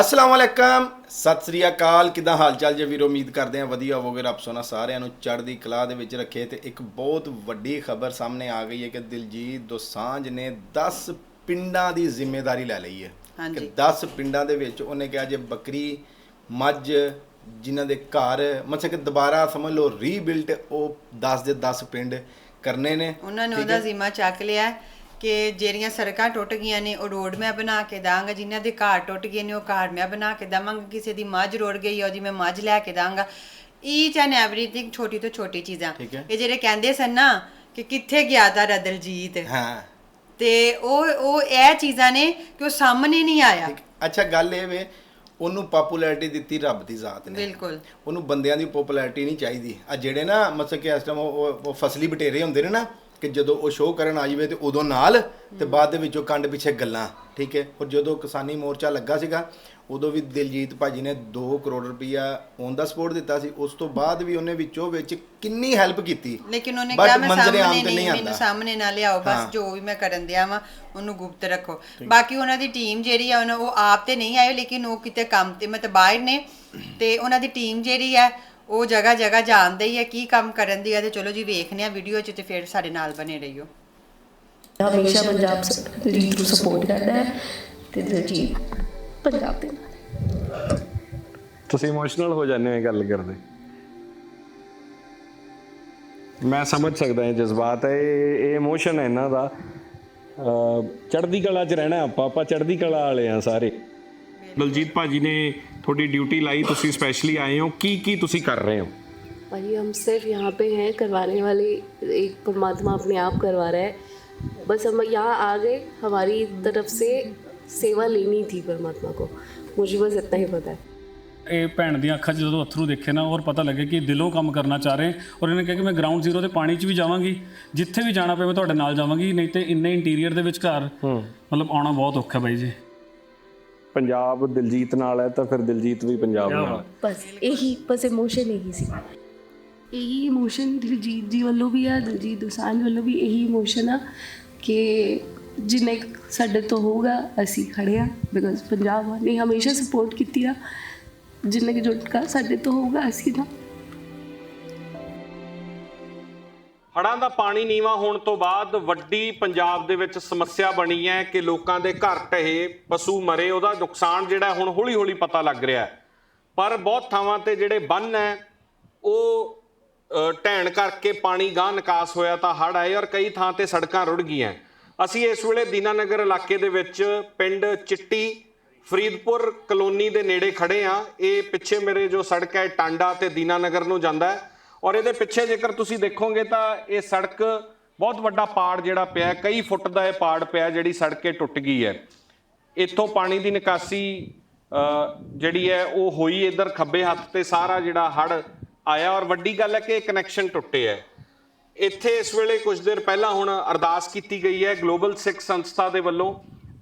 ਅਸਲਾਮ ਵਾਲੇਕਮ ਸਤਿ ਸ੍ਰੀ ਅਕਾਲ। ਕਿਦਾਂ ਹਾਲ ਚਾਲ ਜੇ? ਵੀਰੋ ਉਮੀਦ ਕਰਦੇ ਆ ਵਧੀਆ ਹੋਵੋਗੇ। ਰੱਬ ਸੋਨਾ ਸਾਰਿਆਂ ਨੂੰ ਚੜ੍ਹਦੀ ਕਲਾ ਦੇ ਵਿੱਚ ਰੱਖੇ ਤੇ ਇੱਕ ਬਹੁਤ ਵੱਡੀ ਖਬਰ ਸਾਹਮਣੇ ਆ ਗਈ ਹੈ ਕਿ ਦਿਲਜੀਤ ਦੋਸਾਂਝ ਨੇ 10 ਪਿੰਡਾਂ ਦੀ ਜ਼ਿੰਮੇਵਾਰੀ ਲੈ ਲਈ ਹੈ। ਕਿ 10 ਪਿੰਡਾਂ ਦੇ ਵਿੱਚ ਉਹਨੇ ਕਿਹਾ ਜੇ ਬੱਕਰੀ ਮੱਝ ਜਿਨ੍ਹਾਂ ਦੇ ਘਰ ਮਤਲਬ ਕਿ ਦੁਬਾਰਾ ਸਮਝ ਲਓ ਰੀਬਿਲਟ ਉਹ 10 ਦੇ 10 ਪਿੰਡ ਕਰਨੇ ਨੇ। ਉਹਨਾਂ ਨੇ ਉਹਦਾ? ਜ਼ਿੰਮਾ ਚੱਕ ਲਿਆ। ਕਿ ਜਿਹੜੀਆਂ ਸੜਕਾਂ ਟੁੱਟ ਗਈਆਂ ਨੇ ਉਹ ਰੋਡ ਮੈਂ ਬਣਾ ਕੇ ਦਾਂਗਾ ਜਿਨ੍ਹਾਂ ਦੇ ਘਰ ਟੁੱਟ ਗਏ ਨੇ ਉਹ ਘਰ ਮੈਂ ਬਣਾ ਕੇ ਦਵਾਂਗਾ ਕਿਸੇ ਦੀ ਮੱਝ ਰੋੜ ਗਈ ਉਹਦੀ ਮੈਂ ਮੱਝ ਲੈ ਕੇ ਦਾਂਗਾ। ਈਚ ਐਂਡ ਐਵਰੀਥਿੰਗ ਛੋਟੀ ਤੋਂ ਛੋਟੀ ਚੀਜ਼ਾਂ। ਠੀਕ ਹੈ। ਇਹ ਜਿਹੜੇ ਕਹਿੰਦੇ ਸਨ ਨਾ ਕਿ ਕਿੱਥੇ ਗਿਆ ਦਾ ਰਦਲਜੀਤ? ਹਾਂ। ਤੇ ਉਹ ਉਹ ਇਹ ਚੀਜ਼ਾਂ ਨੇ ਕਿ ਉਹ ਸਾਹਮਣੇ ਨਹੀਂ ਆਇਆ। ਠੀਕ। ਅੱਛਾ ਗੱਲ ਇਹ ਵੇ ਉਹਨੂੰ ਪਪੂਲੈਰਿਟੀ ਦਿੱਤੀ ਰੱਬ ਦੀ ਜ਼ਾਤ ਨੇ। ਬਿਲਕੁਲ। ਉਹਨੂੰ ਬੰਦਿਆਂ ਦੀ ਪਪੂਲੈਰਿਟੀ ਨਹੀਂ ਚਾਹੀਦੀ। ਆ ਜਿਹੜੇ ਨਾ ਮਤਲਬ ਕਿ ਇਸ ਟਾਈਮ ਉਹ ਫਸਲੀ ਬਟੇਰੇ ਹੁੰਦੇ ਨੇ ਨਾ ਕਿ ਜਦੋਂ ਉਹ ਸ਼ੋਅ ਕਰਨ ਆ ਜਾਵੇ ਤੇ ਉਦੋਂ ਨਾਲ ਤੇ ਬਾਅਦ ਦੇ ਵਿੱਚੋਂ ਕੰਡ ਪਿੱਛੇ ਗੱਲਾਂ ਠੀਕ ਹੈ? ਔਰ ਜਦੋਂ ਕਿਸਾਨੀ ਮੋਰਚਾ ਲੱਗਾ ਸੀਗਾ ਉਦੋਂ ਵੀ ਦਿਲਜੀਤ ਭਾਜੀ ਨੇ 2 ਕਰੋੜ ਰੁਪਈਆ ਔਨ ਦਾ ਸਪੋਰਟ ਦਿੱਤਾ ਸੀ। ਉਸ ਤੋਂ ਬਾਅਦ ਵੀ ਉਹਨੇ ਵਿੱਚੋਂ ਵਿੱਚ ਕਿੰਨੀ ਹੈਲਪ ਕੀਤੀ। ਲੇਕਿਨ ਉਹਨੇ ਕਿਹਾ ਮੈਂ ਸਾਹਮਣੇ ਨਹੀਂ ਮੈਨੂੰ। ਸਾਹਮਣੇ ਨਾ ਲਿਆਓ। ਬਸ ਜੋ ਵੀ ਮੈਂ ਕਰਨ ਦਿਆ ਵਾਂ ਉਹਨੂੰ ਗੁਪਤ ਰੱਖੋ। ਬਾਕੀ ਉਹਨਾਂ ਦੀ ਟੀਮ ਜਿਹੜੀ ਆ ਉਹ ਆਪ ਤੇ ਨਹੀਂ ਆਏ ਲੇਕਿਨ ਉਹ ਕਿਤੇ ਕੰਮ ਤੇ ਮਤਲਬ ਬਾਹਰ ਨੇ ਤੇ ਉਹਨਾਂ ਦੀ ਟੀਮ ਜਿਹੜੀ ਹੈ ਉਹ ਜਗ੍ਹਾ ਜਗ੍ਹਾ ਜਾਣਦੇ ਹੀ ਹੈ ਕੀ ਕੰਮ ਕਰਨ ਦੀ ਹੈ ਤੇ ਚਲੋ ਜੀ ਵੇਖਨੇ ਆ ਵੀਡੀਓ 'ਚ ਤੇ ਫਿਰ ਸਾਡੇ ਨਾਲ ਬਨੇ ਰਹੀਓ। ਹਮੇਸ਼ਾ ਪੰਜਾਬ ਦਿਲਜੀਤ ਨੂੰ ਸਪੋਰਟ ਕਰਦਾ ਹੈ ਤੇ ਦਿਲਜੀਤ ਪੰਜਾਬ ਦੇ ਨਾਲ। ਤੁਸੀਂ ਇਮੋਸ਼ਨਲ ਹੋ ਜਾਂਦੇ ਹੋ ਇਹ ਗੱਲ ਕਰਦੇ। ਮੈਂ ਸਮਝ ਸਕਦਾ ਇਹ ਜਜ਼ਬਾਤ ਹੈ ਇਹ ਇਹ ਇਮੋਸ਼ਨ ਹੈ ਇਹਨਾਂ ਦਾ। ਚੜ੍ਹਦੀ ਕਲਾ 'ਚ ਰਹਿਣਾ ਆਪਾਂ ਆਪਾਂ ਚੜ੍ਹਦੀ ਕਲਾ ਵਾਲੇ ਆ ਸਾਰੇ। ਦਲਜੀਤ ਭਾਜੀ ਨੇ ਤੁਹਾਡੀ ਡਿਊਟੀ ਲਾਈ ਤੁਸੀਂ ਸਪੈਸ਼ਲੀ ਆਏ ਹੋ ਕੀ ਕੀ ਤੁਸੀਂ ਕਰ ਰਹੇ ਹੋ भाई हम सिर्फ यहाँ पे हैं करवाने वाले एक परमात्मा अपने आप करवा रहा है बस हम यहाँ आ गए हमारी तरफ से सेवा लेनी थी परमात्मा को मुझे बस इतना ही पता है ਇਹ ਭੈਣ ਦੀਆਂ ਅੱਖਾਂ 'ਚ ਜਦੋਂ ਅਥਰੂ ਦੇਖੇ ਨਾ ਔਰ ਪਤਾ ਲੱਗੇ ਕਿ ਦਿਲੋਂ ਕੰਮ ਕਰਨਾ ਚਾਹ ਰਹੇ ਔਰ ਇਹਨੇ ਕਿਹਾ ਕਿ ਮੈਂ ਗਰਾਊਂਡ ਜ਼ੀਰੋ ਤੇ ਪਾਣੀ 'ਚ ਵੀ ਜਾਵਾਂਗੀ ਜਿੱਥੇ ਵੀ ਜਾਣਾ ਪਵੇ ਮੈਂ ਤੁਹਾਡੇ ਨਾਲ ਜਾਵਾਂਗੀ ਨਹੀਂ ਤੇ ਇੰਨੇ ਇੰਟੀਰੀਅਰ ਦੇ ਵਿੱਚ ਘਰ ਮਤਲਬ ਆਉਣਾ ਬਹੁਤ ਔਖਾ ਬਾਈ ਜੀ ਪੰਜਾਬ ਦਿਲਜੀਤ ਨਾਲ ਹੈ ਤਾਂ ਫਿਰ ਦਿਲਜੀਤ ਵੀ ਪੰਜਾਬ ਨਾਲ। ਹੈ। ਬਸ ਇਹੀ ਬਸ ਇਮੋਸ਼ਨ ਇਹੀ ਸੀ। ਇਹੀ ਇਮੋਸ਼ਨ ਦਿਲਜੀਤ ਜੀ ਵੱਲੋਂ ਵੀ ਆ ਦਿਲਜੀਤ ਦੋਸਾਂਝ ਵੱਲੋਂ ਵੀ ਇਹੀ ਇਮੋਸ਼ਨ ਆ ਕਿ ਜਿੰਨੇ ਕੁ ਸਾਡੇ ਤੋਂ ਹੋਊਗਾ ਅਸੀਂ ਖੜੇ ਆ ਬਿਕਾਜ਼ ਪੰਜਾਬ ਨੇ ਹਮੇਸ਼ਾ ਸਪੋਰਟ ਕੀਤੀ ਆ। ਜਿੰਨੇ ਕਿ ਜੁਟਕਾ ਸਾਡੇ ਤੋਂ ਹੋਊਗਾ ਅਸੀਂ ਨਾ ਹੜ੍ਹਾਂ ਦਾ ਪਾਣੀ ਨੀਵਾ ਹੋਣ ਤੋਂ ਬਾਅਦ ਵੱਡੀ ਪੰਜਾਬ ਦੇ ਵਿੱਚ ਸਮੱਸਿਆ ਬਣੀ ਹੈ ਕਿ ਲੋਕਾਂ ਦੇ ਘਰ ਟਹੇ ਪਸ਼ੂ ਮਰੇ, ਉਹਦਾ ਨੁਕਸਾਨ ਜਿਹੜਾ ਹੁਣ ਹੌਲੀ-ਹੌਲੀ ਪਤਾ ਲੱਗ ਰਿਹਾ ਹੈ। ਪਰ ਬਹੁਤ ਥਾਵਾਂ ਤੇ ਜਿਹੜੇ ਬੰਨ ਹੈ, ਉਹ ਢਹਿਣ ਕਰਕੇ ਪਾਣੀ ਗਾਂ ਨਿਕਾਸ ਹੋਇਆ ਤਾਂ ਹੜ੍ਹ ਆਏ ਔਰ ਕਈ ਥਾਂ ਤੇ ਸੜਕਾਂ ਰੁੜ ਗਈਆਂ। ਅਸੀਂ ਇਸ ਵੇਲੇ ਦੀਨਾਨਗਰ ਇਲਾਕੇ ਦੇ ਵਿੱਚ ਪਿੰਡ ਚਿੱਟੀ, ਫਰੀਦਪੁਰ ਕਲੋਨੀ ਦੇ ਨੇੜੇ ਖੜੇ ਆ ਇਹ ਪਿੱਛੇ ਮੇਰੇ ਜੋ ਸੜਕ ਹੈ ਟਾਂਡਾ ਤੇ ਦੀਨਾਨਗਰ ਨੂੰ ਜਾਂਦਾ ਹੈ। ਔਰ ਇਹਦੇ ਪਿੱਛੇ ਜੇਕਰ ਤੁਸੀਂ ਦੇਖੋਗੇ ਤਾਂ ਇਹ ਸੜਕ ਬਹੁਤ ਵੱਡਾ ਪਾੜ ਜਿਹੜਾ ਪਿਆ ਕਈ ਫੁੱਟ ਦਾ ਇਹ ਪਾੜ ਪਿਆ ਜਿਹੜੀ ਸੜਕ ਇਹ ਟੁੱਟ ਗਈ ਹੈ। ਇੱਥੋਂ ਪਾਣੀ ਦੀ ਨਿਕਾਸੀ ਜਿਹੜੀ ਹੈ ਉਹ ਹੋਈ ਇਧਰ ਖੱਬੇ ਹੱਥ ਤੇ ਸਾਰਾ ਜਿਹੜਾ ਹੜ ਆਇਆ ਔਰ ਵੱਡੀ ਗੱਲ ਹੈ ਕਿ ਇਹ ਕਨੈਕਸ਼ਨ ਟੁੱਟੇ ਹੈ। ਇੱਥੇ ਇਸ ਵੇਲੇ ਕੁਝ ਦੇਰ ਪਹਿਲਾਂ ਹੁਣ ਅਰਦਾਸ ਕੀਤੀ ਗਈ ਹੈ ਗਲੋਬਲ ਸਿੱਖ ਸੰਸਥਾ ਦੇ ਵੱਲੋਂ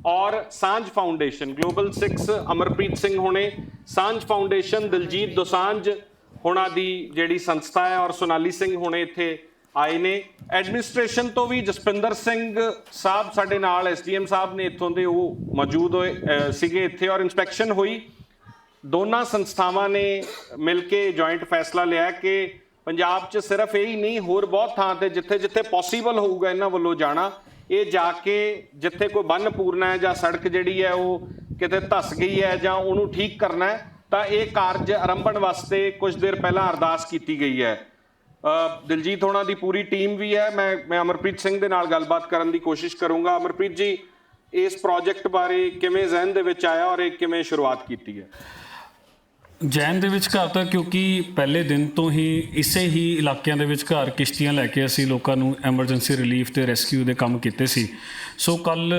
ਔਰ ਸਾਂਝ ਫਾਊਂਡੇਸ਼ਨ ਗਲੋਬਲ ਸਿੱਖਸ ਅਮਰਪ੍ਰੀਤ ਸਿੰਘ ਹੋਣੇ, ਸਾਂਝ ਫਾਊਂਡੇਸ਼ਨ ਦਿਲਜੀਤ ਦੋਸਾਂਝ ਹੋਣਾ ਦੀ ਜਿਹੜੀ ਸੰਸਥਾ ਹੈ ਔਰ ਸੋਨਾਲੀ ਸਿੰਘ ਹੁਣੇ ਇੱਥੇ ਆਏ ਨੇ। ਐਡਮਿਨਿਸਟ੍ਰੇਸ਼ਨ ਤੋਂ ਵੀ ਜਸਪਿੰਦਰ ਸਿੰਘ ਸਾਹਿਬ ਸਾਡੇ ਨਾਲ, ਐਸਡੀਐਮ ਸਾਹਿਬ ਨੇ ਇੱਥੋਂ ਦੇ ਉਹ ਮੌਜੂਦ ਹੋਏ ਸੀਗੇ ਇੱਥੇ ਔਰ ਇਨਸਪੈਕਸ਼ਨ ਹੋਈ। ਦੋਨਾਂ ਸੰਸਥਾਵਾਂ ਨੇ ਮਿਲ ਕੇ ਜੁਆਇੰਟ ਫੈਸਲਾ ਲਿਆ ਕਿ ਪੰਜਾਬ 'ਚ ਸਿਰਫ ਇਹ ਹੀ ਨਹੀਂ, ਹੋਰ ਬਹੁਤ ਥਾਂ ਤੇ ਜਿੱਥੇ ਜਿੱਥੇ ਪੋਸੀਬਲ ਹੋਊਗਾ ਇਹਨਾਂ ਵੱਲੋਂ ਜਾਣਾ, ਇਹ ਜਾ ਕੇ ਜਿੱਥੇ ਕੋਈ ਬੰਨ ਪੂਰਨਾ ਹੈ ਜਾਂ ਸੜਕ ਜਿਹੜੀ ਹੈ ਉਹ ਕਿਤੇ ਧਸ ਗਈ ਹੈ ਜਾਂ ਉਹਨੂੰ ਠੀਕ ਕਰਨਾ ਹੈ ਤਾਂ ਇਹ ਕਾਰਜ ਆਰੰਭਣ ਵਾਸਤੇ ਕੁਝ ਦੇਰ ਪਹਿਲਾਂ ਅਰਦਾਸ ਕੀਤੀ ਗਈ ਹੈ। ਦਿਲਜੀਤ ਹੋਣਾ ਦੀ ਪੂਰੀ ਟੀਮ ਵੀ ਹੈ। ਮੈਂ ਮੈਂ ਅਮਰਪ੍ਰੀਤ ਸਿੰਘ ਦੇ ਨਾਲ ਗੱਲਬਾਤ ਕਰਨ ਦੀ ਕੋਸ਼ਿਸ਼ ਕਰੂੰਗਾ। ਅਮਰਪ੍ਰੀਤ ਜੀ, ਇਸ ਪ੍ਰੋਜੈਕਟ ਬਾਰੇ ਕਿਵੇਂ ਜ਼ਿਹਨ ਦੇ ਵਿੱਚ ਆਇਆ ਔਰ ਇਹ ਕਿਵੇਂ ਸ਼ੁਰੂਆਤ ਕੀਤੀ ਹੈ? ਜੈਨ ਦੇ ਵਿੱਚ ਘਰ ਤਾਂ ਕਿਉਂਕਿ ਪਹਿਲੇ ਦਿਨ ਤੋਂ ਹੀ ਇਸੇ ਹੀ ਇਲਾਕਿਆਂ ਦੇ ਵਿੱਚ ਘਰ ਕਿਸ਼ਤੀਆਂ ਲੈ ਕੇ ਅਸੀਂ ਲੋਕਾਂ ਨੂੰ ਐਮਰਜੈਂਸੀ ਰਿਲੀਫ ਤੇ ਰੈਸਕਿਊ ਦੇ ਕੰਮ ਕੀਤੇ ਸੀ। ਸੋ ਕੱਲ